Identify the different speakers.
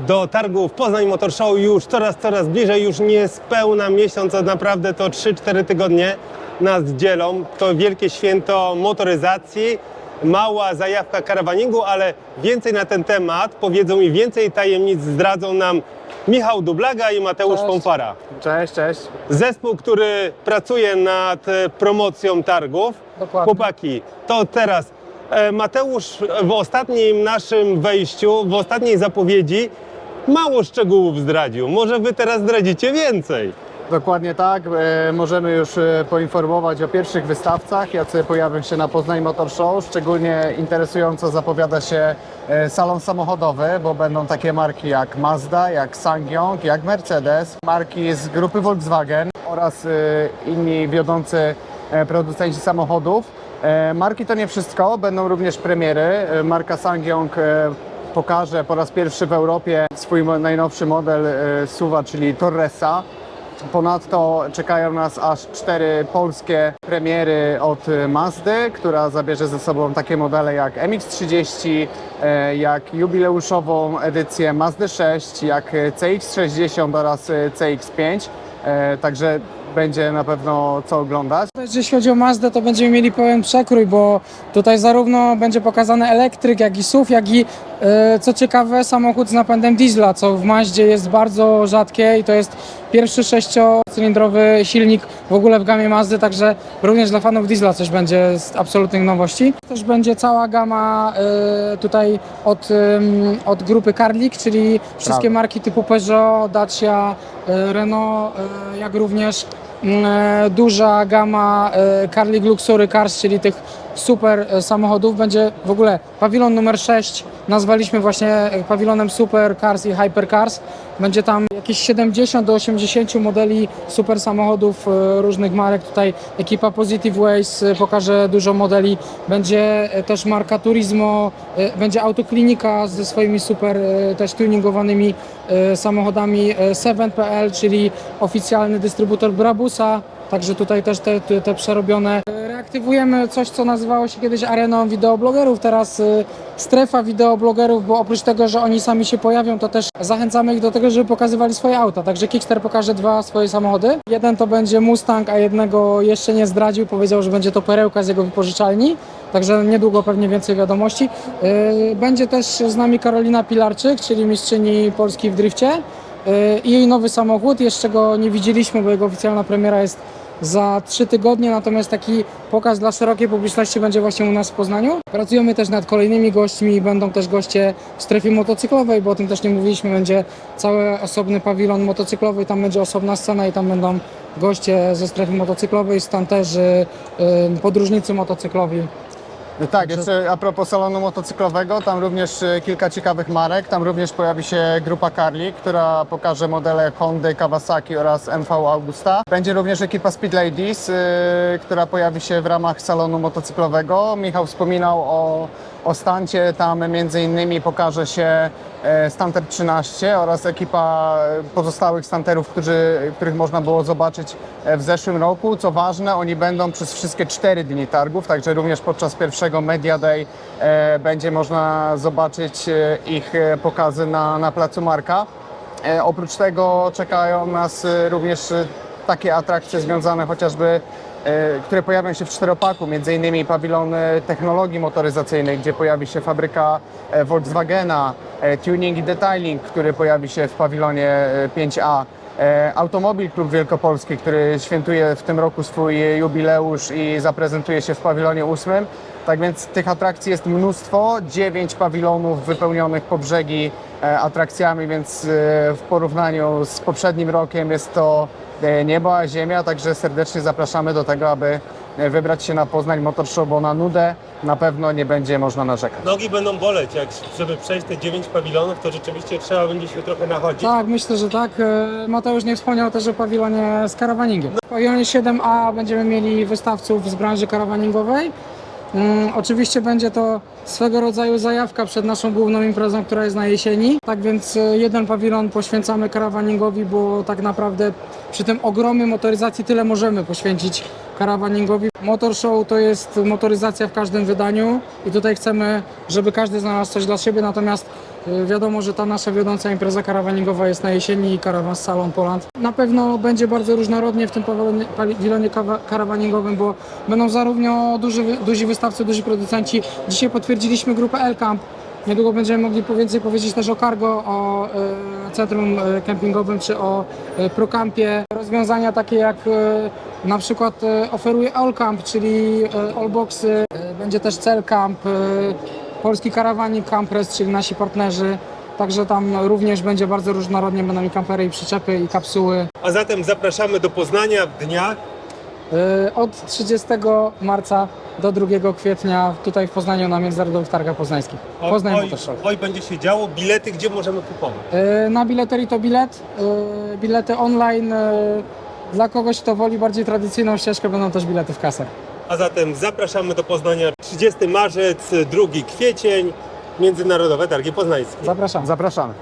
Speaker 1: do targów Poznań Motor Show już coraz, coraz bliżej, już niespełna miesiąc, a naprawdę to 3-4 tygodnie nas dzielą. To wielkie święto motoryzacji, mała zajawka karawaningu, ale więcej na ten temat powiedzą i więcej tajemnic zdradzą nam Michał Dublaga i Mateusz
Speaker 2: Cześć.
Speaker 1: Pompara.
Speaker 2: Cześć, cześć.
Speaker 1: Zespół, który pracuje nad promocją targów.
Speaker 2: Dokładnie.
Speaker 1: Chłopaki, to teraz e, Mateusz w ostatnim naszym wejściu, w ostatniej zapowiedzi mało szczegółów zdradził. Może wy teraz zdradzicie więcej.
Speaker 2: Dokładnie tak. E, możemy już e, poinformować o pierwszych wystawcach, jacy pojawią się na Poznań Motor Show. Szczególnie interesująco zapowiada się e, salon samochodowy, bo będą takie marki jak Mazda, jak Sangyong, jak Mercedes, marki z grupy Volkswagen oraz e, inni wiodący e, producenci samochodów. E, Marki to nie wszystko, będą również premiery. E, Marka Sangyong e, pokaże po raz pierwszy w Europie swój najnowszy model e, SUVa, czyli Torresa. Ponadto czekają nas aż cztery polskie premiery od Mazdy, która zabierze ze sobą takie modele jak MX-30, e, jak jubileuszową edycję Mazdy 6, jak e, CX-60 oraz e, CX-5. E, Także będzie na pewno co oglądać.
Speaker 3: Jeśli chodzi o Mazdę, to będziemy mieli pełen przekrój, bo tutaj zarówno będzie pokazany elektryk, jak i SUV, jak i e, co ciekawe samochód z napędem diesla, co w Maździe jest bardzo rzadkie i to jest pierwszy sześciocylindrowy silnik w ogóle w gamie Mazdy, także również dla fanów diesla coś będzie z absolutnych nowości. Też będzie cała gama e, tutaj od, od grupy Carlik, czyli wszystkie
Speaker 2: Prawda.
Speaker 3: marki typu Peugeot, Dacia, e, Renault, jak również duża gama e, Carling Luxury Cars, czyli tych super e, samochodów. Będzie w ogóle pawilon numer 6, nazwaliśmy właśnie e, pawilonem Super Cars i Hyper Cars. Będzie tam jakieś 70 do 80 modeli super samochodów e, różnych marek. Tutaj ekipa Positive Ways pokaże dużo modeli. Będzie też marka Turismo, będzie autoklinika ze swoimi super też tuningowanymi samochodami e, 7.pl, czyli oficjalny dystrybutor Brabusa. Także tutaj też te, te, te przerobione. Reaktywujemy coś, co nazywało się kiedyś areną wideoblogerów, teraz y, strefa wideoblogerów, bo oprócz tego, że oni sami się pojawią, to też zachęcamy ich do tego, żeby pokazywali swoje auta. Także Kickster pokaże dwa swoje samochody. Jeden to będzie Mustang, a jednego jeszcze nie zdradził. Powiedział, że będzie to perełka z jego wypożyczalni. Także niedługo pewnie więcej wiadomości. Y, Będzie też z nami Karolina Pilarczyk, czyli mistrzyni Polski w drifcie. Y, I jej nowy samochód, jeszcze go nie widzieliśmy, bo jego oficjalna premiera jest za trzy tygodnie, natomiast taki pokaz dla szerokiej publiczności będzie właśnie u nas w Poznaniu. Pracujemy też nad kolejnymi gośćmi, będą też goście w strefie motocyklowej, bo o tym też nie mówiliśmy, będzie cały osobny pawilon motocyklowy, tam będzie osobna scena i tam będą goście ze strefy motocyklowej, stanterzy, y, podróżnicy motocyklowi.
Speaker 2: Tak, jeszcze a propos salonu motocyklowego, tam również e, kilka ciekawych marek. Tam również pojawi się grupa Carli, która pokaże modele Hondy, Kawasaki oraz MV Augusta. Będzie również ekipa Speed Ladies, e, która pojawi się w ramach salonu motocyklowego. Michał wspominał o, o stancie, tam między innymi pokaże się e, Stanter 13 oraz ekipa e, pozostałych stanterów, którzy, których można było zobaczyć e, w zeszłym roku. Co ważne, oni będą przez wszystkie 4 dni targów, także również podczas pierwszego Media Day będzie można zobaczyć ich pokazy na, na placu Marka. Oprócz tego czekają nas również takie atrakcje związane chociażby które pojawią się w czteropaku, między innymi pawilon e, technologii motoryzacyjnej, gdzie pojawi się fabryka e, Volkswagena, e, tuning i detailing, który pojawi się w pawilonie e, 5A. E, Automobil Klub Wielkopolski, który świętuje w tym roku swój jubileusz i zaprezentuje się w pawilonie 8. Tak więc tych atrakcji jest mnóstwo, dziewięć pawilonów wypełnionych po brzegi e, atrakcjami, więc e, w porównaniu z poprzednim rokiem jest to e, niebo a ziemia, także serdecznie zapraszamy do tego, aby e, wybrać się na Poznań Motor Show, bo na nudę na pewno nie będzie można narzekać.
Speaker 1: Nogi będą boleć, jak żeby przejść te 9 pawilonów, to rzeczywiście trzeba będzie się trochę nachodzić.
Speaker 3: Tak, myślę, że tak. E, Mateusz nie wspomniał też o pawilonie z karawaningiem. W pawilonie 7A będziemy mieli wystawców z branży karawaningowej. Mm, oczywiście będzie to swego rodzaju zajawka przed naszą główną imprezą, która jest na jesieni. Tak więc e, jeden pawilon poświęcamy karawaningowi, bo tak naprawdę przy tym ogromie motoryzacji tyle możemy poświęcić karawaningowi. Motor Show to jest motoryzacja w każdym wydaniu i tutaj chcemy, żeby każdy znalazł coś dla siebie, natomiast Y, Wiadomo, że ta nasza wiodąca impreza karawaningowa jest na jesieni, Karawan Salon Poland. Na pewno będzie bardzo różnorodnie w tym pawilonie, karawaningowym, bo będą zarówno duży, duzi wystawcy, duzi producenci. Dzisiaj potwierdziliśmy grupę L-Camp. Niedługo będziemy mogli więcej powiedzieć też o cargo, o e, centrum e, kempingowym czy o e, procampie. Rozwiązania takie jak na przykład e, oferuje Allcamp, czyli e, Allboxy. E, będzie też Celcamp, e, Polski Karawanik Campres, czyli nasi partnerzy. Także tam również będzie bardzo różnorodnie, będą i kampery, i przyczepy, i kapsuły.
Speaker 1: A zatem zapraszamy do Poznania w dniach
Speaker 3: Od 30 marca do 2 kwietnia tutaj w Poznaniu na Międzynarodowych Targach Poznańskich.
Speaker 1: O-
Speaker 3: Poznań
Speaker 1: oj, oj, będzie się działo. Bilety gdzie możemy kupować?
Speaker 3: Na bileterii to bilet, bilety online. Dla kogoś, kto woli bardziej tradycyjną ścieżkę, będą też bilety w kasach.
Speaker 1: A zatem zapraszamy do Poznania 30 marzec, 2 kwiecień, Międzynarodowe Targi Poznańskie.
Speaker 3: Zapraszam.
Speaker 2: Zapraszamy.